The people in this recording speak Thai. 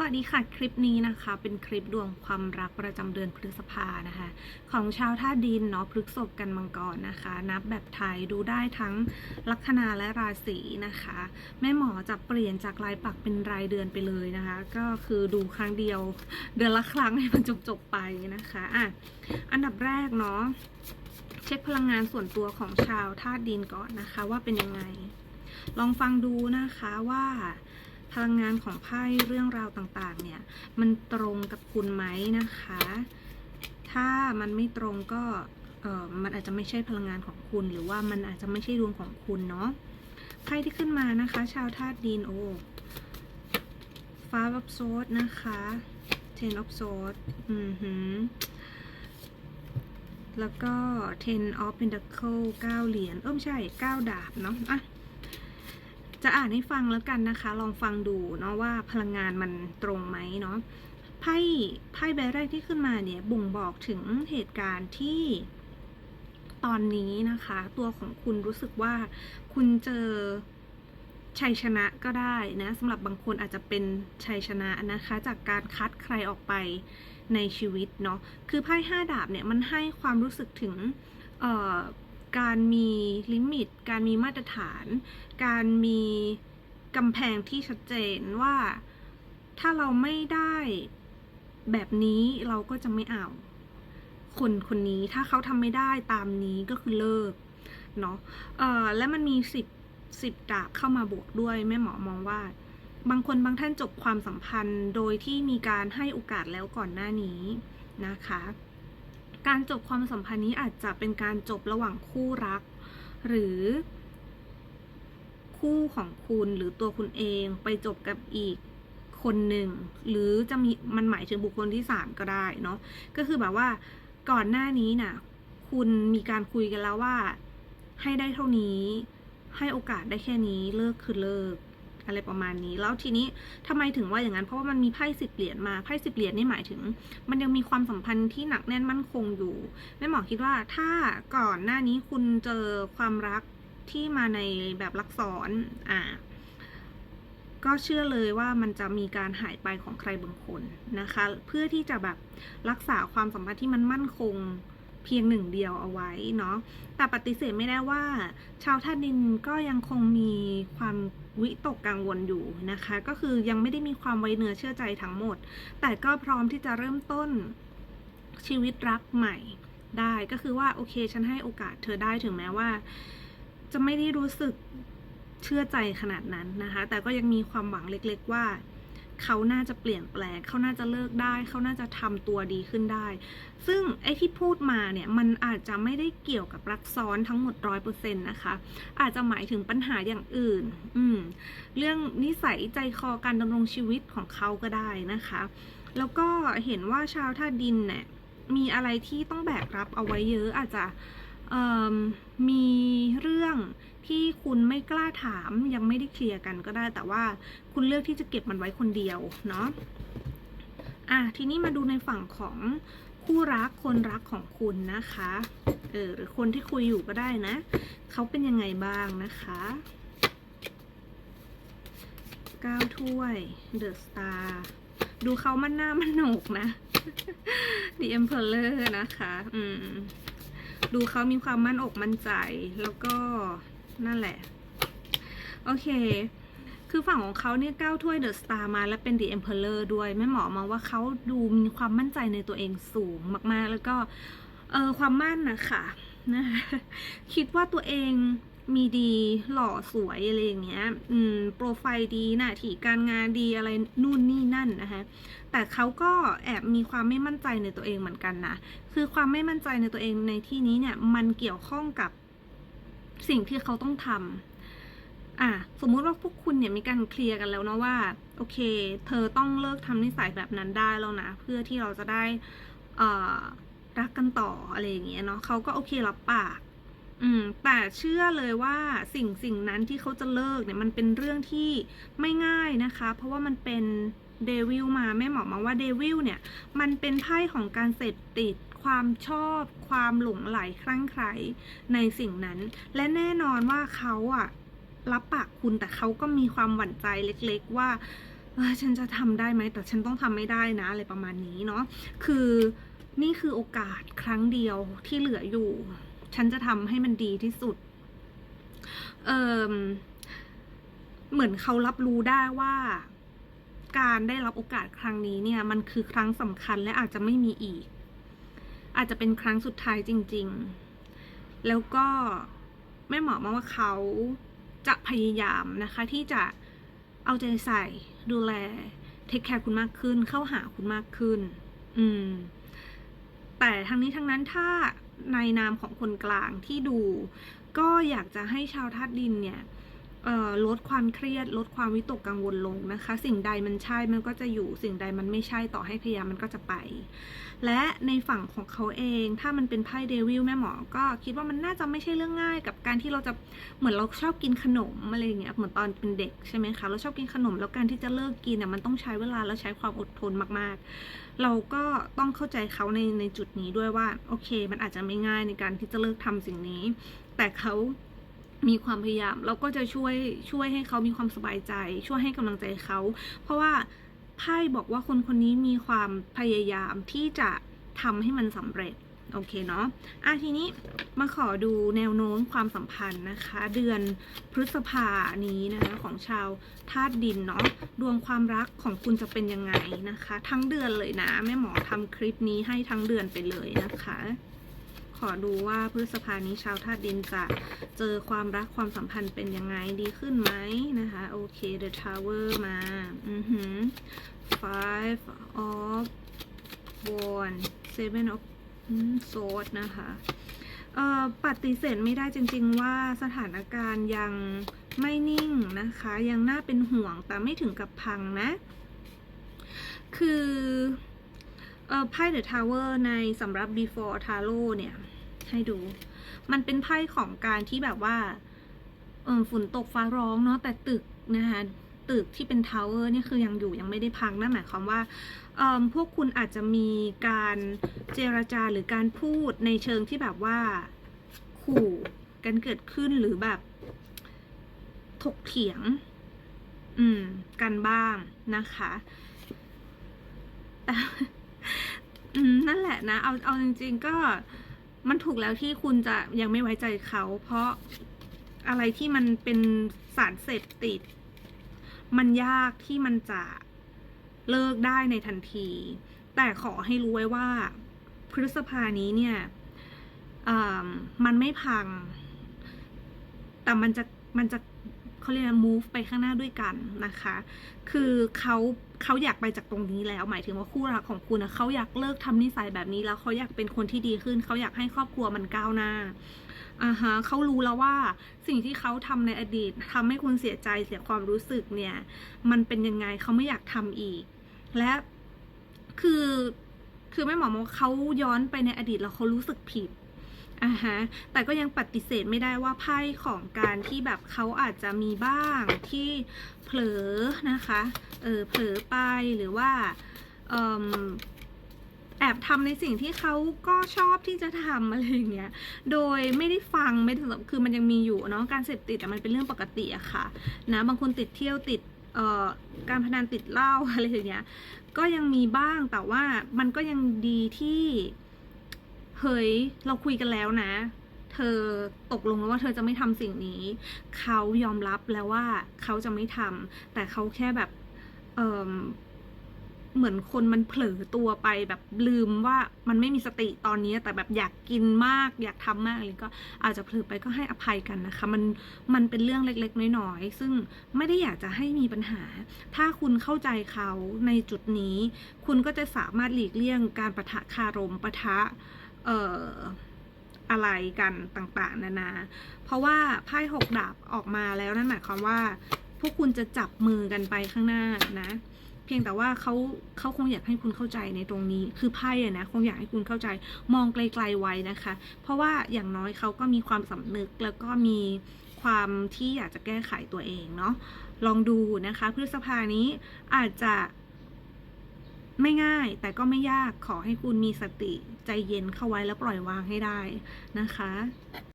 สวัสดีค่ะคลิปนี้นะคะเป็นคลิปดวงความรักประจำเดือนพฤษภานะคะ ของชาวท่าดินเนาะพฤษภกันมังกรนะคะ นับแบบไทยดูได้ทั้งลัคนาและราศีนะคะ แม่หมอจะเปลี่ยนจากรายปักเป็นรายเดือนไปเลยนะคะ ก็คือดูครั้งเดียวเดือนละครั้งให้มันจบๆไปนะคะอะอันดับแรกเนาะเช็คพลังงานส่วนตัวของชาวธาตุดินก่อนนะคะว่าเป็นยังไง ลองฟังดูนะคะว่า พลังงานของไพ่เรื่องราวต่างๆ เนี่ย มันตรงกับคุณไหมนะคะ ถ้ามันไม่ตรงก็เออมันอาจจะไม่ใช่พลังงานของคุณ หรือว่ามันอาจจะไม่ใช่ดวงของคุณเนาะไพ่ที่ขึ้นมานะคะ ชาวธาตุดินโอ้ฟ้าบับโซดนะคะ ten of swords อือหือแล้วก็ ten of pentacle 9 เหรียญ เออไม่ใช่ 9 ดาบเนาะ อะ จะอ่านให้ฟังแล้วกันนะคะ ลองฟังดูเนาะว่าพลังงานมันตรงไหมเนาะไพ่ไพ่ใบแรกที่ขึ้นมาเนี่ยบ่งบอกถึงเหตุการณ์ที่ตอนนี้นะคะ ตัวของคุณรู้สึกว่าคุณเจอชัยชนะก็ได้นะสำหรับบางคนอาจจะเป็นชัยชนะนะคะ จากการคัดใครออกไปในชีวิตเนาะคือไพ่ห้าดาบเนี่ยมันให้ความรู้สึกถึงเอ่อ การมีลิมิต การมีมาตรฐาน การมีกำแพงที่ชัดเจนว่าถ้าเราไม่ได้แบบนี้เราก็จะไม่เอา คนคนนี้ถ้าเขาทำไม่ได้ตามนี้ก็คือเลิกเนาะเออและมันมีสิบสิบดาบเข้ามาบวกด้วยแม่หมอมองว่า บางคนบางท่านจบความสัมพันธ์โดยที่มีการให้โอกาสแล้วก่อนหน้านี้นะคะ การจบความสัมพันธ์นี้อาจจะเป็นการจบระหว่างคู่รัก หรือคู่ของคุณหรือตัวคุณเองไปจบกับอีกคนหนึ่ง หรือจะมีมันหมายถึงบุคคลที่สามก็ได้เนาะก็คือแบบว่าก่อนหน้านี้น่ะคุณมีการคุยกันแล้วว่า ให้ได้เท่านี้ ให้โอกาสได้แค่นี้เลิกคือเลิก อะไรประมาณนี้ แล้วทีนี้ทำไมถึงว่าอย่างนั้น เพราะว่ามันมีไพ่สิบเหรียญมาไพ่สิบเหรียญนี่หมายถึง มันยังมีความสัมพันธ์ที่หนักแน่นมั่นคงอยู่แม่หมอคิดว่าถ้าก่อนหน้านี้คุณเจอความรักที่มาในแบบลักษรอ่าก็เชื่อเลยว่ามันจะมีการหายไปของใครบางคนนะคะ เพื่อที่จะแบบรักษาความสัมพันธ์ที่มันมั่นคงเพียงหนึ่งเดียวเอาไว้เนาะแต่ปฏิเสธไม่ได้ว่า ชาวท่าดินก็ยังคงมีความ วิตกกังวลอยู่นะคะ ก็คือยังไม่ได้มีความไว้เนื้อเชื่อใจทั้งหมด แต่ก็พร้อมที่จะเริ่มต้นชีวิตรักใหม่ได้ก็คือว่าโอเค ฉันให้โอกาสเธอได้ถึงแม้ว่า จะไม่ได้รู้สึกเชื่อใจขนาดนั้นนะคะ แต่ก็ยังมีความหวังเล็ก ๆ ว่า เขาน่าจะเปลี่ยนแปลง เขาน่าจะเลิกได้ เขาน่าจะทำตัวดีขึ้นได้ ซึ่งไอ้ที่พูดมาเนี่ยมันอาจจะไม่ได้เกี่ยวกับรักซ้อนทั้งหมดร้อยเปอร์เซ็นต์นะคะ อาจจะหมายถึงปัญหาอย่างอื่น อืม เรื่องนิสัยใจคอการดำรงชีวิตของเขาก็ได้นะคะ แล้วก็เห็นว่าชาวท่าดินเนี่ยมีอะไรที่ต้องแบกรับเอาไว้เยอะอาจจะมี คุณไม่กล้าถามยังไม่ได้เคลียร์กันก็ได้ แต่ว่าคุณเลือกที่จะเก็บมันไว้คนเดียวเนาะอะทีนี้มาดูในฝั่งของคู่รักคนรักของคุณนะคะเออหรือคนที่คุยอยู่ก็ได้นะเขาเป็นยังไงบ้างนะคะก้าวถ้วยเดอะสตาร์ดูเขามันหน้ามันโหนกนะ The Emperor นะคะ อืม ดูเขามีความมั่นอกมั่นใจ แล้วก็ นั่นแหละ โอเค คือฝั่งของเขาเนี่ยก้าวถ้วยเดอะสตาร์มาแล้วเป็น The Emperor ด้วยแม่หมอมองว่าเขาดูมีความมั่นใจในตัวเองสูงมากๆ แล้วก็เออความมั่นนะคะนะคะคิดว่าตัวเองมีดีหล่อสวยอะไรอย่างเงี้ย อืม โปรไฟล์ดีหน้าที่การงานดีอะไรนู่นนี่นั่นนะคะ แต่เขาก็แอบมีความไม่มั่นใจในตัวเองเหมือนกันนะ คือความไม่มั่นใจในตัวเองในที่นี้เนี่ย มันเกี่ยวข้องกับ สิ่งที่เขาต้องทำอะสมมุติว่าพวกคุณเนี่ยมีการเคลียร์กันแล้วนะว่า โอเค เธอต้องเลิกทำนิสัยแบบนั้นได้แล้วนะ เพื่อที่เราจะได้เอรักกันต่ออะไรอย่างเงี้ยเนาะเขาก็โอเครับปาก อืม แต่เชื่อเลยว่าสิ่งสิ่งนั้นที่เขาจะเลิกเนี่ยมันเป็นเรื่องที่ไม่ง่ายนะคะ เพราะว่ามันเป็นเดวิลมาแม่หมอมาว่าเดวิลเนี่ย มันเป็นไพ่ของการเสพติด ความชอบความหลงไหลคลั่งไคล้ในสิ่งนั้น และแน่นอนว่าเขาอะรับปากคุณแต่เขาก็มีความหวั่นใจเล็ก ๆ ว่าฉันจะทำได้ไหมแต่ฉันต้องทำไม่ได้นะอะไรประมาณนี้เนาะคือนี่คือโอกาสครั้งเดียวที่เหลืออยู่ ฉันจะทำให้มันดีที่สุดเออเหมือนเขารับรู้ได้ว่า การได้รับโอกาสครั้งนี้เนี่ย มันคือครั้งสำคัญและอาจจะไม่มีอีก อาจจะเป็นครั้งสุดท้ายจริง ๆ แล้วก็แม่หมอมาว่าเขาจะพยายามนะคะที่จะเอาใจใส่ดูแลเทคแคร์คุณมากขึ้น เข้าหาคุณมากขึ้น อืม แต่ทั้งนี้ทั้งนั้นถ้าในนามของคนกลางที่ดู ก็อยากจะให้ชาวธาตุดินเนี่ย ลดความเครียด ลดความวิตกกังวลลงนะคะ สิ่งใดมันใช่มันก็จะอยู่สิ่งใดมันไม่ใช่ต่อให้พยายามมันก็จะไป และในฝั่งของเขาเอง ถ้ามันเป็นไพ่เดวิลแม่หมอ ก็คิดว่ามันน่าจะไม่ใช่เรื่องง่ายกับการที่เราจะเหมือนเราชอบกินขนมอะไรอย่างเงี้ยเหมือนตอนเป็นเด็กใช่ไหมคะเราชอบกินขนมแล้วการที่จะเลิกกินอะมันต้องใช้เวลาและใช้ความอดทนมากๆ เราก็ต้องเข้าใจเขาในในจุดนี้ด้วยว่าโอเค มันอาจจะไม่ง่ายในการที่จะเลิกทำสิ่งนี้ แต่เขา มีความพยายามเราก็จะช่วยช่วยให้เขามีความสบายใจ ช่วยให้กำลังใจเขา เพราะว่าไพ่บอกว่าคนคนนี้มีความพยายามที่จะทำให้มันสำเร็จโอเคเนาะอะทีนี้มาขอดูแนวโน้มความสัมพันธ์นะคะ เดือนพฤษภานี้นะคะของชาวธาตุดินเนาะดวงความรักของคุณจะเป็นยังไงนะคะ ทั้งเดือนเลยนะแม่หมอทำคลิปนี้ให้ทั้งเดือนไปเลยนะคะ ขอดูว่าพฤษภานี้ชาวธาตุดินจะเจอความรักความสัมพันธ์เป็นยังไงดีขึ้นไหมนะคะ โอเค The Tower มา อือหือ Five of Wands Seven of อืม Sword นะคะเอ่อปฏิเสธไม่ได้จริง ๆ ว่าสถานการณ์ยังไม่นิ่งนะคะ ยังน่าเป็นห่วงแต่ไม่ถึงกับพังนะ คือ เอ่อไพ่ The Tower ในสำหรับ Before Tarot เนี่ย ให้ดู มันเป็นไพ่ของการที่แบบว่าเออฝนตกฟ้าร้องเนาะแต่ตึกนะคะตึกที่เป็นทาวเวอร์เนี่ยคือยังอยู่ยังไม่ได้พังนั่นหมายความว่าพวกคุณอาจจะมีการเจรจาหรือการพูดในเชิงที่แบบว่าขู่กันเกิดขึ้นหรือแบบถกเถียง อืม กันบ้างนะคะแต่ นั่นแหละนะ เอาเอาจริง ๆ ก็มันถูกแล้วที่คุณจะยังไม่ไว้ใจเขา เพราะอะไรที่มันเป็นสารเสพติด มันยากที่มันจะเลิกได้ในทันที แต่ขอให้รู้ไว้ว่า พฤษภานี้เนี่ยมันไม่พัง แต่มันจะมันจะ เขาเรียก move ไปข้างหน้าด้วยกันนะคะ คือเขาเขาอยากไปจากตรงนี้แล้ว หมายถึงว่าคู่รักของคุณนะเขาอยากเลิกทำนิสัยแบบนี้แล้วเขาอยากเป็นคนที่ดีขึ้น เขาอยากให้ครอบครัวมันก้าวหน้าอ่าฮะเขารู้แล้วว่าสิ่งที่เขาทำในอดีตทำให้คุณเสียใจเสียความรู้สึกเนี่ย มันเป็นยังไงเขาไม่อยากทำอีก และคือคือแม่หมอมองเขาย้อนไปในอดีตแล้วเขารู้สึกผิด อ่าฮะ แต่ก็ยังปฏิเสธไม่ได้ว่าไพ่ของการที่แบบเขาอาจจะมีบ้างที่เผลอนะคะ เออเผลอไปหรือว่าเอิ่มแอบทำในสิ่งที่เขาก็ชอบที่จะทำอะไรอย่างเงี้ย โดยไม่ได้ฟังไม่ได้แบบคือมันยังมีอยู่เนาะการเสพติดอะมันเป็นเรื่องปกติอะค่ะนะบางคนติดเที่ยวติดการพนันติดเหล้าอะไรอย่างเงี้ย ก็ยังมีบ้างแต่ว่ามันก็ยังดีที่ เฮ้ย เราคุยกันแล้วนะ เธอตกลงแล้วว่าเธอจะไม่ทำสิ่งนี้ เขายอมรับแล้วว่าเขาจะไม่ทำแต่เขาแค่แบบเออเหมือนคนมันเผลอตัวไปแบบลืมว่ามันไม่มีสติตอนนี้แต่แบบอยากกินมาก อยากทำมากอะไรก็อาจจะเผลอไปก็ให้อภัยกันนะคะ มันมันเป็นเรื่องเล็กๆ น้อยๆ ซึ่งไม่ได้อยากจะให้มีปัญหา ถ้าคุณเข้าใจเขาในจุดนี้ คุณก็จะสามารถหลีกเลี่ยงการประทะคารมประทะ เอ่ออะไรกันต่างๆ นานา เพราะว่าไพ่หกดาบออกมาแล้วนั่นหมายความว่า พวกคุณจะจับมือกันไปข้างหน้านะ เพียงแต่ว่าเขาเขาคงอยากให้คุณเข้าใจในตรงนี้ คือไพ่อะนะคงอยากให้คุณเข้าใจมองไกลๆไว้นะคะ เพราะว่าอย่างน้อยเขาก็มีความสำนึกแล้วก็มีความที่อยากจะแก้ไขตัวเองเนาะลองดูนะคะพฤษภานี้อาจจะ ไม่ง่ายแต่ก็ไม่ยากขอให้คุณมีสติใจเย็นเข้าไว้แล้วปล่อยวางให้ได้นะคะ